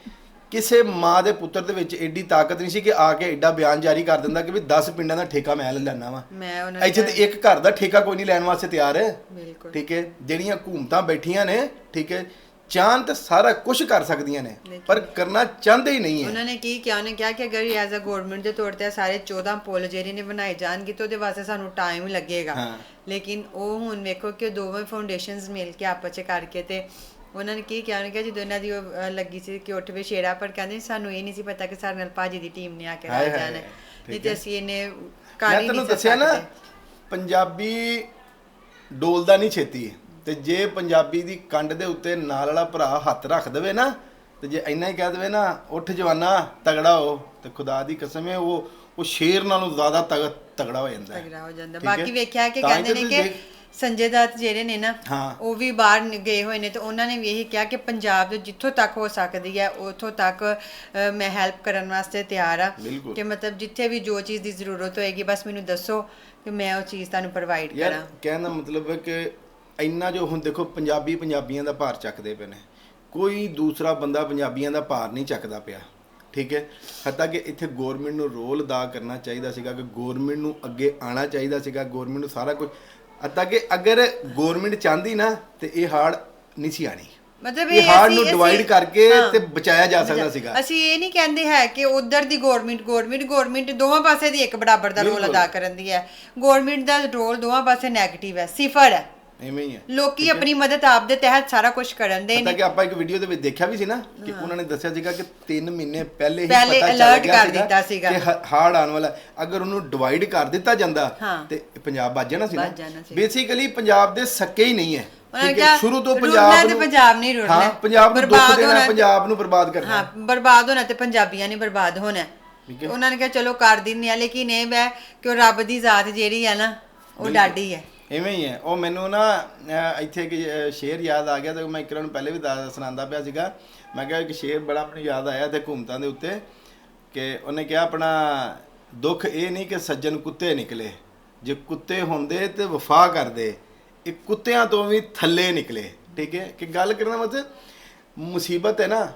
ਕਿਸੇ ਮਾਂ ਦੇ ਪੁੱਤਰ ਦੇ ਵਿੱਚ ਐਡੀ ਤਾਕਤ ਨਹੀਂ ਸੀ ਕਿ ਆ ਕੇ ਐਡਾ ਬਿਆਨ ਜਾਰੀ ਕਰ ਦਿੰਦਾ ਕਿ ਵੀ 10 ਪਿੰਡਾਂ ਦਾ ਠੇਕਾ ਮੈਂ ਲੈ ਲੈਣਾ ਵਾ। ਮੈਂ ਉਹਨਾਂ ਇੱਥੇ ਤੇ ਇੱਕ ਘਰ ਦਾ ਠੇਕਾ ਕੋਈ ਨਹੀਂ ਲੈਣ ਵਾਸਤੇ ਤਿਆਰ। ਹੈ ਬਿਲਕੁਲ। ਠੀਕ ਹੈ? ਜਿਹੜੀਆਂ ਹਕੂਮਤਾਂ ਬੈਠੀਆਂ ਨੇ ਠੀਕ ਹੈ? ਚਾਹਨ ਤੇ ਸਾਰਾ ਕੁਝ ਕਰ ਸਕਦੀਆਂ ਨੇ ਪਰ ਕਰਨਾ ਚਾਹੁੰਦੇ ਹੀ ਨਹੀਂ ਹੈ। ਉਹਨਾਂ ਨੇ ਕੀ ਕਿਹਾ? ਉਹਨੇ ਕਿਹਾ ਕਿ ਅਗਰ ਐਜ਼ ਅ ਗਵਰਨਮੈਂਟ ਦੇ ਤੌਰ ਤੇ ਸਾਰੇ 14 ਪੁਲ ਜਿਹੜੇ ਨੇ ਬਣਾਏ ਜਾਣਗੇ ਤਾਂ ਉਹਦੇ ਵਾਸਤੇ ਸਾਨੂੰ ਟਾਈਮ ਲੱਗੇਗਾ। ਲੇਕਿਨ ਉਹ ਹੁਣ ਵੇਖੋ ਕਿ ਦੋਵੇਂ ਫਾਊਂਡੇਸ਼ਨਸ ਮਿਲ ਕੇ ਆਪਸ ਚ ਕਰਕੇ ਤੇ ਉਹਨਾਂ ਨੇ ਕੀ ਕਿਹਾ? ਉਹਨੇ ਕਿਹਾ ਜਦੋਂ ਇਹਨਾਂ ਦੀ ਲੱਗੀ ਸੀ ਕਿ ਉੱਠ ਵੇ ਸ਼ੇਰਾ ਪਰ ਕਹਿੰਦੇ ਸਾਨੂੰ ਇਹ ਨਹੀਂ ਸੀ ਪਤਾ ਕਿ ਸਾਡੇ ਨਾਲ ਭਾਜੀ ਦੀ ਟੀਮ ਨੇ ਆ ਕੇ ਹਾਏ, ਜਾਣਾ। ਨਹੀਂ ਤੇ। ਅਸੀਂ ਇਹਨੇ ਕਰ ਮੈਂ ਨਹੀਂ ਦੱਸਿਆ ਨਾ। ਪੰਜਾਬੀ ਡੋਲਦਾ ਨਹੀਂ ਛੇਤੀ। ਤੇ ਜੇ ਪੰਜਾਬੀ ਦੀ ਕੰਡ ਦੇ ਉੱਤੇ ਨਾਲ ਵਾਲਾ ਭਰਾ ਹੱਥ ਰੱਖ ਦੇਵੇ ਨਾ ਤੇ ਜੇ ਇੰਨਾ ਹੀ ਕਹਿ ਦੇਵੇ ਨਾ ਉੱਠ ਜਵਾਨਾ ਤਗੜਾ ਹੋ ਤੇ ਖੁਦਾ ਦੀ ਕਸਮ ਹੈ ਉਹ ਉਹ ਸ਼ੇਰ ਨਾਲੋਂ ਜ਼ਿਆਦਾ ਤਗ- ਤਗੜਾ ਹੋ ਜਾਂਦਾ ਹੈ ਤਗੜਾ ਹੋ ਜਾਂਦਾ? ਬਾਕੀ ਵੇਖਿਆ ਕਿ ਕਹਿੰਦੇ ਨੇ ਕਿ ਸੰਜੇ ਦੱਤ ਜਿਹੜੇ ਨੇ ਨਾ। ਉਹ ਵੀ ਬਾਹਰ ਗਏ ਹੋਏ ਨੇ ਤੇ ਉਹਨਾਂ ਨੇ ਵੀ ਇਹੀ ਕਿਹਾ ਕਿ ਪੰਜਾਬ ਦੇ ਜਿੱਥੋਂ ਤੱਕ ਹੋ ਸਕਦੀ ਹੈ ਉਥੋਂ ਤੱਕ ਮੈਂ ਹੈਲਪ ਕਰਨ ਵਾਸਤੇ ਤਿਆਰ ਆ। ਕਿ ਮਤਲਬ ਜਿੱਥੇ ਵੀ ਜੋ ਚੀਜ਼ ਦੀ ਜ਼ਰੂਰਤ ਹੋਏਗੀ ਬਸ ਮੈਨੂੰ ਦੱਸੋ ਕਿ ਮੈਂ ਉਹ ਚੀਜ਼ ਤੁਹਾਨੂੰ ਪ੍ਰੋਵਾਈਡ ਕਰਾਂ ਕਹਿਣ ਦਾ ਮਤਲਬ ਹੈ ਕਿ ਇੰਨਾ ਜੋ ਹੁਣ ਦੇਖੋ ਪੰਜਾਬੀ ਪੰਜਾਬੀਆਂ ਦਾ ਭਾਰ ਚੱਕਦੇ ਪਏ ਨੇ। ਕੋਈ ਦੂਸਰਾ ਬੰਦਾ ਪੰਜਾਬੀਆਂ ਦਾ ਭਾਰ ਨਹੀਂ ਚੱਕਦਾ ਪਿਆ। ਠੀਕ ਹੈ? ਹੱਤਾ ਕਿ ਇੱਥੇ ਗਵਰਨਮੈਂਟ ਨੂੰ ਰੋਲ ਅਦਾ ਕਰਨਾ ਚਾਹੀਦਾ ਸੀਗਾ ਕਿ ਗਵਰਨਮੈਂਟ ਨੂੰ ਅੱਗੇ ਆਣਾ ਚਾਹੀਦਾ ਸੀਗਾ ਗਵਰਨਮੈਂਟ ਨੂੰ ਸਾਰਾ ਕੁਝ ਹੱਤਾ ਕਿ ਅਗਰ ਗਵਰਨਮੈਂਟ ਚਾਹੁੰਦੀ ਨਾ ਤੇ ਇਹ ਹਾੜ ਨਹੀਂ ਸੀ ਆਣੀ ਮਤਲਬ ਇਹ ਅਸੀਂ- ਨੂੰ ਡਿਵਾਈਡ ਕਰਕੇ। ਤੇ ਬਚਾਇਆ ਜਾ ਸਕਦਾ ਸੀਗਾ। ਅਸੀਂ ਇਹ ਨਹੀਂ ਕਹਿੰਦੇ ਹੈ ਕਿ ਉਧਰ ਦੀ ਗਵਰਨਮੈਂਟ ਗਵਰਨਮੈਂਟ ਗਵਰਨਮੈਂਟ ਦੋਵਾਂ ਪਾਸੇ ਦੀ ਇੱਕ ਬਰਾਬਰ ਦਾ ਰੋਲ। ਅਦਾ ਕਰਨ ਦੀ ਹੈ। ਗਵਰਨਮੈਂਟ ਦਾ ਰੋਲ ਦੋਵਾਂ ਪਾਸੇ 네ਗੇਟਿਵ ਹੈ ਸਿਫਰ ਹੈ। ਐਵੇਂ ਹੀ ਹੈ ਲੋਕੀ ਆਪਣੀ ਮਦਦ ਆਪ ਦੇ ਤਹਿਤ ਸਾਰਾ ਕੁਝ ਕਰਨ ਦੇ ਪਤਾ ਨੇ ਕਿ ਆਪਾਂ ਇੱਕ ਵੀਡੀਓ ਦੇ ਵਿੱਚ ਦੇਖਿਆ ਵੀ ਸੀ ਨਾ ਕਿ ਉਹਨਾਂ ਨੇ ਦੱਸਿਆ ਸੀਗਾ ਕਿ 3 ਮਹੀਨੇ ਪਹਿਲੇ ਹੀ ਪਹਿਲੇ ਪਤਾ ਚੱਲ alert ਗਿਆ ਕਰ ਦਿੱਤਾ ਸੀਗਾ। ਕਿ ਹਾਰਡ ਆਉਣ ਵਾਲਾ ਹੈ। ਅਗਰ ਉਹਨੂੰ ਡਿਵਾਈਡ ਕਰ ਦਿੱਤਾ ਜਾਂਦਾ ਹਾਂ। ਤੇ ਪੰਜਾਬ ਵੱਜ ਜਾਣਾ ਸੀ ਵੱਜ ਜਾਣਾ ਸੀ। ਬੇਸਿਕਲੀ ਪੰਜਾਬ ਦੇ ਸੱਕੇ ਹੀ ਨਹੀਂ ਹੈ ਉਹਨਾਂ ਨੇ? ਕਿਹਾ, ਸ਼ੁਰੂ ਤੋਂ ਰੁੜਨਾ ਪੰਜਾਬ ਤੇ ਨੂੰ ਪੰਜਾਬ ਨਹੀਂ ਰੁੜਨਾ। ਹਾਂ ਪੰਜਾਬ ਨੂੰ ਦੁੱਖ ਬਰਬਾਦ ਦੇਣਾ ਹੋਣਾ। ਪੰਜਾਬ ਨੂੰ ਬਰਬਾਦ ਕਰਨਾ ਹਾਂ ਬਰਬਾਦ ਹੋਣਾ ਤੇ ਪੰਜਾਬੀਆਂ ਨੇ ਬਰਬਾਦ ਹੋਣਾ ਹੈ। ਠੀਕ ਹੈ। ਉਹਨਾਂ ਨੇ ਕਿਹਾ ਚਲੋ ਕਰ ਦਿੰਨੇ ਆ ਲੇਕਿਨ ਇਹ ਮੈਂ ਕਿ ਉਹ ਰੱਬ ਦੀ ਜ਼ਾਤ ਜਿਹੜੀ ਹੈ ਨਾ ਉਹ ਡਾਡੀ ਹੈ ਇਵੇਂ ਹੀ ਹੈ। ਉਹ ਮੈਨੂੰ ਨਾ ਅਹ, ਇੱਥੇ ਇੱਕ ਅਹ, ਸ਼ੇਰ ਯਾਦ ਆ ਗਿਆ ਤੇ ਮੈਂ ਇੱਕ ਨੂੰ ਪਹਿਲੇ ਵੀ ਦੱਸ- ਸੁਣਾਉਂਦਾ ਪਿਆ ਸੀਗਾ। ਮੈਂ ਕਿਹਾ ਇੱਕ ਸ਼ੇਰ ਬੜਾ ਮੈਨੂੰ ਯਾਦ ਆਇਆ ਤੇ ਘੁੰਮਤਾਂ ਦੇ ਉੱਤੇ ਕਿ ਉਹਨੇ ਕਿਹਾ ਆਪਣਾ ਦੁੱਖ ਇਹ ਨਹੀਂ ਕਿ ਸੱਜਣ ਕੁੱਤੇ ਨਿਕਲੇ। ਜੇ ਕੁੱਤੇ ਹੁੰਦੇ ਤੇ ਵਫਾ ਕਰਦੇ। ਇਹ ਕੁੱਤਿਆਂ ਤੋਂ ਵੀ ਥੱਲੇ ਨਿਕਲੇ। ਠੀਕ ਹੈ? ਕਿ ਗੱਲ ਕਰਨਾ ਮਤਲਬ ਮੁਸੀਬਤ ਹੈ ਨਾ।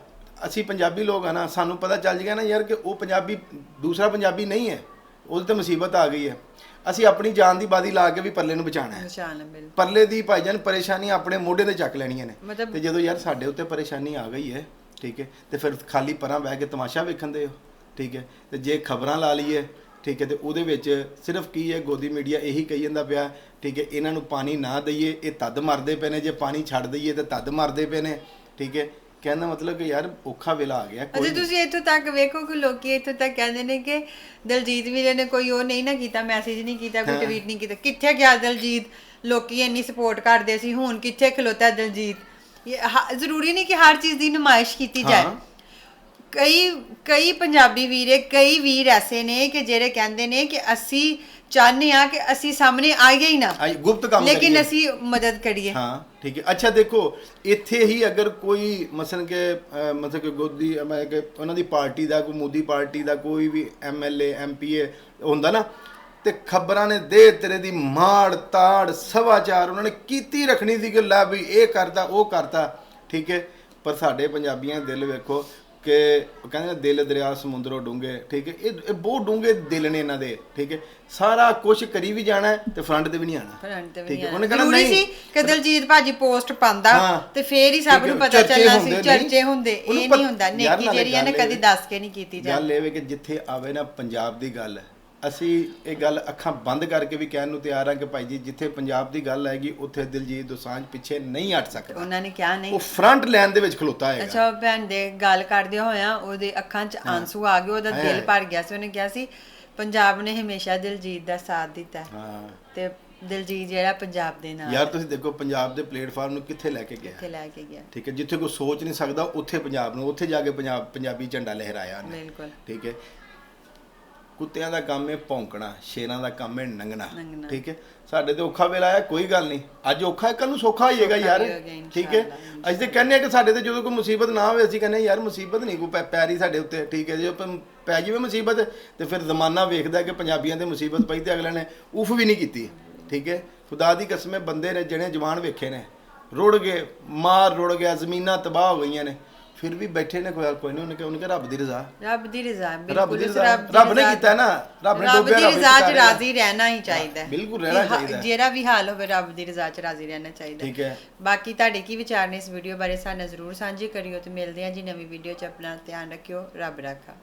ਅਸੀਂ ਪੰਜਾਬੀ ਲੋਕ ਆ ਨਾ ਸਾਨੂੰ ਪਤਾ ਚੱਲ ਗਿਆ ਨਾ ਯਾਰ ਕਿ ਉਹ ਪੰਜਾਬੀ ਦੂਸਰਾ ਪੰਜਾਬੀ ਨਹੀਂ ਹੈ। ਉਹਦੇ ਤੇ ਮੁਸੀਬਤ ਆ ਗਈ ਹੈ। ਅਸੀਂ ਆਪਣੀ ਜਾਨ ਦੀ ਬਾਦੀ ਲਾ ਕੇ ਵੀ ਪੱਲੇ ਨੂੰ ਬਚਾਉਣਾ ਹੈ। ਹੈ ਬਿਲਕੁਲ। ਪਰਲੇ ਦੀ ਭਾਈਜਾਨ ਪਰੇਸ਼ਾਨੀ ਆਪਣੇ ਮੋਢੇ ਤੇ ਚੱਕ ਲੈਣੀਆਂ ਨੇ। ਮਤਲਬ- ਤੇ ਜਦੋਂ ਯਾਰ ਸਾਡੇ ਉੱਤੇ ਪਰੇਸ਼ਾਨੀ ਆ ਗਈ ਹੈ ਠੀਕ ਹੈ ਤੇ ਫਿਰ ਖਾਲੀ ਪਰਾਂ ਬਹਿ ਕੇ ਤਮਾਸ਼ਾ ਵੇਖਣ ਦੇ ਹੋ ਠੀਕ ਹੈ ਤੇ ਜੇ ਖਬਰਾਂ ਲਾ ਲਈਏ ਠੀਕ ਹੈ ਤੇ ਉਹਦੇ ਵਿੱਚ ਸਿਰਫ ਕੀ ਹੈ ਗੋਦੀ ਮੀਡੀਆ ਇਹੀ ਕਹੀ ਜਾਂਦਾ ਪਿਆ ਠੀਕ ਹੈ ਇਹਨਾਂ ਨੂੰ ਪਾਣੀ ਨਾ ਦਈਏ ਇਹ ਤਦ ਮਰਦੇ ਪਏ ਨੇ ਜੇ ਪਾਣੀ ਛੱਡ ਦਈਏ ਤੇ ਤਦ ਮਰਦੇ ਪਏ ਨੇ ਠੀਕ ਹੈ ਕਹਿਣ ਦਾ ਮਤਲਬ ਕਿ ਯਾਰ ਔਖਾ ਵੇਲਾ ਆ ਗਿਆ ਅਜੇ ਤੁਸੀਂ ਇੱਥੋਂ ਤੱਕ ਵੇਖੋ ਕਿ ਲੋਕੀ ਇੱਥੋਂ ਤੱਕ ਕਹਿੰਦੇ ਨੇ ਕਿ ਦਲਜੀਤ ਵੀਰੇ ਨੇ ਕੋਈ ਉਹ ਨਹੀਂ ਨਾ ਕੀਤਾ ਮੈਸੇਜ ਨਹੀਂ ਕੀਤਾ ਕੋਈ ਟਵੀਟ ਨਹੀਂ ਕੀਤਾ। ਕਿੱਥੇ ਗਿਆ ਦਲਜੀਤ? ਲੋਕੀ ਇੰਨੀ ਸਪੋਰਟ ਕਰਦੇ ਸੀ ਹੁਣ ਕਿੱਥੇ ਖਲੋਤਾ ਦਲਜੀਤ? ਇਹ ਜ਼ਰੂਰੀ ਨਹੀਂ ਕਿ ਹਰ ਚੀਜ਼ ਦੀ ਨੁਮਾਇਸ਼ ਕੀਤੀ ਜਾਏ। ਕਈ ਕਈ ਪੰਜਾਬੀ ਵੀਰੇ ਕਈ ਵੀਰ ਐਸੇ ਨੇ ਕਿ ਜਿਹੜੇ ਕਹਿੰਦੇ ਨੇ ਕਿ ਅਸੀਂ ਚਾਹੁੰਦੇ ਆ ਕਿ ਅਸੀਂ ਸਾਹਮਣੇ ਆਈਏ ਹੀ ਨਾ। ਗੁਪਤ ਕੰਮ ਲੇਕਿਨ। ਅਸੀਂ ਮਦਦ ਕਰੀਏ। ਹਾਂ। ਠੀਕ ਹੈ। ਅੱਛਾ, ਦੇਖੋ, ਇੱਥੇ ਹੀ ਅਗਰ ਕੋਈ ਮਸਲਨ ਕਿ ਮਤਲਬ ਕਿ ਗੋਦੀ ਮੈਂ ਕਿ ਉਹਨਾਂ ਦੀ ਪਾਰਟੀ ਦਾ, ਕੋਈ ਮੋਦੀ ਪਾਰਟੀ ਦਾ, ਕੋਈ ਵੀ ਐਮਐਲਏ ਐਮਪੀਏ ਹੁੰਦਾ ਨਾ, ਤੇ ਖਬਰਾਂ ਨੇ ਦੇ ਤੇਰੇ ਦੀ ਮਾੜ, ਤਾੜ, ਸਵਾਚਾਰ ਉਹਨਾਂ ਨੇ ਕੀਤੀ ਰੱਖਣੀ ਸੀ ਕਿ ਲੈ ਵੀ ਇਹ ਕਰਦਾ, ਉਹ ਕਰਦਾ, ਠੀਕ ਹੈ। ਪਰ ਸਾਡੇ ਪੰਜਾਬੀਆਂ ਦਿਲ ਵੇਖੋ ਕਿ ਕਹਿੰਦੇ ਦਿਲ ਦਰਿਆ ਸਮੁੰਦਰੋਂ ਡੂੰਘੇ ਠੀਕ ਹੈ? ਇਹ ਇਹ ਬਹੁਤ ਡੂੰਘੇ ਦਿਲ ਨੇ ਇਹਨਾਂ ਦੇ ਠੀਕ ਹੈ? ਸਾਰਾ ਕੁਝ ਕਰੀ ਵੀ ਜਾਣਾ ਤੇ ਫਰੰਟ ਤੇ ਵੀ ਨਹੀਂ ਆਣਾ। ਫਰੰਟ ਤੇ ਵੀ ਠੀਕ ਹੈ? ਉਹਨੇ। ਕਹਿਣਾ ਜ਼ਰੂਰੀ ਨਹੀਂ। ਸੀ ਕਿ ਦਲਜੀਤ ਭਾਜੀ ਪੋਸਟ ਪਾਉਂਦਾ ਹਾਂ। ਤੇ ਫੇਰ ਹੀ ਸਭ ਠੀਕ ਨੂੰ ਹੈ, ਪਤਾ ਚਰਚੇ ਚੱਲਣਾ ਹੁੰਦੇ ਸੀ ਨਹੀਂ। ਚਰਚੇ ਹੁੰਦੇ। ਉਹਨੂੰ ਇਹ ਪਤ- ਨਹੀਂ ਹੁੰਦਾ। ਯਾਰ ਨੇਕੀ ਨਾਲੇ ਜਿਹੜੀ ਗੱਲ ਕਦੀ ਦੱਸ ਕੇ ਨਹੀਂ ਕੀਤੀ ਗੱਲ ਜਾਂਦੀ ਇਹ ਵੇ ਕਿ ਜਿੱਥੇ ਆਵੇ ਨਾ ਪੰਜਾਬ ਦੀ ਗੱਲ ਅਸੀਂ ਇਹ ਗੱਲ ਅੱਖਾਂ ਬੰਦ ਕਰਕੇ ਵੀ ਕਹਿਣ ਨੂੰ ਤਿਆਰ ਹਾਂ ਕਿ ਭਾਈ ਜੀ ਜਿੱਥੇ ਪੰਜਾਬ ਦੀ ਗੱਲ ਆਏਗੀ ਉੱਥੇ ਦਿਲਜੀਤ ਦੋਸਾਂਝ ਪਿੱਛੇ ਨਹੀਂ ਹਟ ਸਕਦਾ। ਉਹਨਾਂ ਨੇ ਕਿਹਾ ਨਹੀਂ। ਉਹ ਫਰੰਟ ਲਾਈਨ ਦੇ ਵਿੱਚ ਖਲੋਤਾ ਹੈਗਾ। ਅੱਛਾ ਭੈਣ ਦੇ ਗੱਲ ਕਰਦੇ ਹੋਇਆ ਉਹਦੇ ਅੱਖਾਂ 'ਚ ਆਂਸੂ ਆ ਗਏ ਉਹਦਾ ਦਿਲ। ਭਰ ਗਿਆ ਸੀ। ਉਹਨੇ ਕਿਹਾ ਸੀ ਪੰਜਾਬ ਨੇ ਹਮੇਸ਼ਾ ਦਿਲਜੀਤ ਦਾ ਸਾਥ ਦਿੱਤਾ ਹੈ। ਤੇ ਦਿਲਜੀਤ ਜਿਹੜਾ ਪੰਜਾਬ ਦੇ ਨਾਲ ਯਾਰ ਤੁਸੀਂ ਦੇਖੋ ਪੰਜਾਬ ਦੇ ਪਲੇਟਫਾਰਮ ਨੂੰ ਕਿੱਥੇ ਲੈ ਕੇ ਗਿਆ? ਇੱਥੇ ਲੈ ਕੇ ਗਿਆ? ਠੀਕ ਹੈ ਜਿੱਥੇ ਕੋਈ ਸੋਚ ਨਹੀਂ ਸਕਦਾ ਉੱਥੇ ਪੰਜਾਬ ਨੂੰ ਉੱਥੇ ਜਾ ਕੇ ਪੰਜਾਬ ਪੰਜਾਬੀ ਝੰਡਾ ਲਹਿਰਾਇਆ ਬਿਲਕੁਲ। ਠੀਕ ਹੈ। ਕੁੱਤਿਆਂ ਦਾ ਕੰਮ ਹੈ ਭੌਂਕਣਾ ਸ਼ੇਰਾਂ ਦਾ ਕੰਮ ਹੈ ਨੰਗਣਾ। ਠੀਕ ਹੈ? ਸਾਡੇ ਤੇ ਔਖਾ ਵੇਲਾ ਆਇਆ ਕੋਈ ਗੱਲ ਨਹੀਂ। ਅੱਜ ਔਖਾ ਹੈ ਕੱਲ ਨੂੰ ਸੌਖਾ ਯਾਰ। ਹੋਏਗਾ, ਇਨਸ਼ਾ ਠੀਕ ਹੈ? ਅਸੀਂ ਤੇ ਕਹਿੰਦੇ ਆ ਕਿ ਸਾਡੇ ਤੇ ਜਦੋਂ ਕੋਈ ਮੁਸੀਬਤ ਨਾ ਹੋਵੇ ਅਸੀਂ ਕਹਿੰਦੇ ਯਾਰ ਮੁਸੀਬਤ ਨਹੀਂ ਕੋਈ ਪੈ- ਪੈ ਰਹੀ ਸਾਡੇ ਉੱਤੇ ਠੀਕ ਹੈ? ਜੇ ਪ- ਪੈ ਜਾਵੇ ਮੁਸੀਬਤ ਤੇ ਫਿਰ ਜ਼ਮਾਨਾ ਵੇਖਦਾ ਕਿ ਪੰਜਾਬੀਆਂ ਤੇ ਮੁਸੀਬਤ ਪਈ ਤੇ ਅਗਲੇ ਨੇ ਉਫ ਵੀ ਨਹੀਂ ਕੀਤੀ। ਠੀਕ ਹੈ? ਖੁਦਾ ਦੀ ਕਸਮ ਬੰਦੇ ਨੇ ਜਿਹੜੇ ਜਵਾਨ ਵੇਖੇ ਨੇ ਰੁੜ ਗਏ ਮਾਰ ਰੁੜ ਗਿਆ ਜ਼ਮੀਨਾਂ ਤਬਾਹ ਹੋ ਗਈਆਂ ਨੇ। ਫਿਰ ਵੀ ਬੈਠੇ ਨੇ ਕੋਈ ਕੋਈ ਨਹੀਂ ਉਹਨੇ ਕਿਹਾ ਉਹਨੇ ਕਿਹਾ ਰੱਬ ਦੀ ਰਜ਼ਾ ਰੱਬ ਦੀ ਰਜ਼ਾ ਰੱਬ ਬਿਲਕੁਲ ਦੀ ਉਸ ਰਜ਼ਾ ਦੀ ਰੱਬ ਨੇ ਕੀਤਾ ਹੈ ਨਾ ਰੱਬ ਨੇ ਰੱਬ ਡੋਬਿਆ ਦੀ ਰਜ਼ਾ 'ਚ। ਰਾਜ਼ੀ ਰਹਿਣਾ ਹੀ ਚਾਹੀਦਾ ਹੈ। ਬਿਲਕੁਲ ਰਹਿਣਾ ਹ- ਚਾਹੀਦਾ ਹੈ। ਜਿਹੜਾ ਵੀ ਹਾਲ ਹੋਵੇ ਰੱਬ ਦੀ ਰਜ਼ਾ 'ਚ ਰਾਜ਼ੀ ਰਹਿਣਾ ਚਾਹੀਦਾ ਠੀਕ ਹੈ। ਬਾਕੀ ਤੁਹਾਡੇ ਕੀ ਵਿਚਾਰ ਨੇ ਇਸ ਵੀਡੀਓ ਬਾਰੇ ਸਾਡੇ ਨਾਲ ਜ਼ਰੂਰ ਸਾਂਝੇ ਕਰਿਓ ਤੇ ਮਿਲਦੇ ਹਾਂ ਜੀ ਨਵੀਂ ਵੀਡੀਓ 'ਚ ਆਪਣਾ ਧਿਆਨ ਰੱਖਿਓ ਰੱਬ ਰਾਖਾ